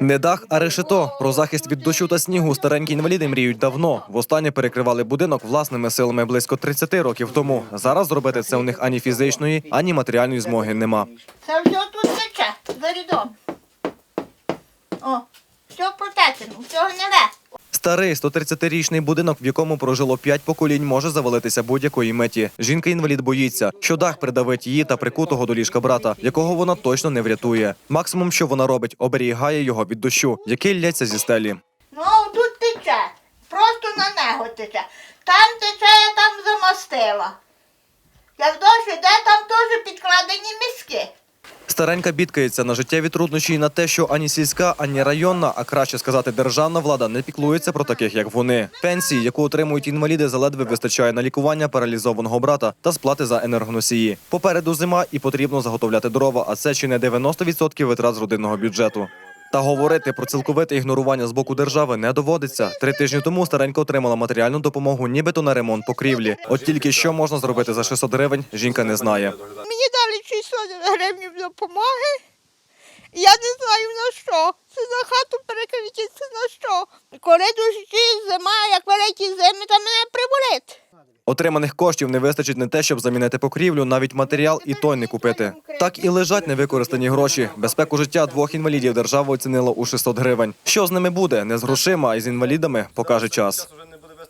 Не дах, а решето. Про захист від дощу та снігу старенькі інваліди мріють давно. Востаннє перекривали будинок власними силами близько 30 років тому. Зараз зробити це у них ані фізичної, ані матеріальної змоги нема. Це все тут тече, за рідом. О, все протечено, все гниле. Старий 130-річний будинок, в якому прожило п'ять поколінь, може завалитися будь-якої меті. Жінка-інвалід боїться, що дах придавить її та прикутого до ліжка брата, якого вона точно не врятує. Максимум, що вона робить, оберігає його від дощу, який лється зі стелі. Ну, тут тече. Просто на нього тече. Там тече, я там замостила. Як дощ іде, там теж підкладені міски. Старенька бідкається на життєві труднощі і на те, що ані сільська, ані районна, а краще сказати, державна влада не піклується про таких, як вони. Пенсії, яку отримують інваліди, заледве вистачає на лікування паралізованого брата та сплати за енергоносії. Попереду зима і потрібно заготовляти дрова, а це чи не 90% витрат з родинного бюджету. Та говорити про цілковите ігнорування з боку держави не доводиться. Три тижні тому старенька отримала матеріальну допомогу, нібито на ремонт покрівлі. От тільки що можна зробити за 600 гривень, жінка не знає. Мені дали 600 гривень допомоги. Я не знаю на що. Це за хату перекриті, це на що. Коли дощі, зима, як великі зими, то мене приболить. Отриманих коштів не вистачить не те, щоб замінити покрівлю, навіть матеріал і той не купити. Так і лежать невикористані гроші. Безпеку життя двох інвалідів держава оцінила у 600 гривень. Що з ними буде? Не з грошима, а й з інвалідами, покаже час.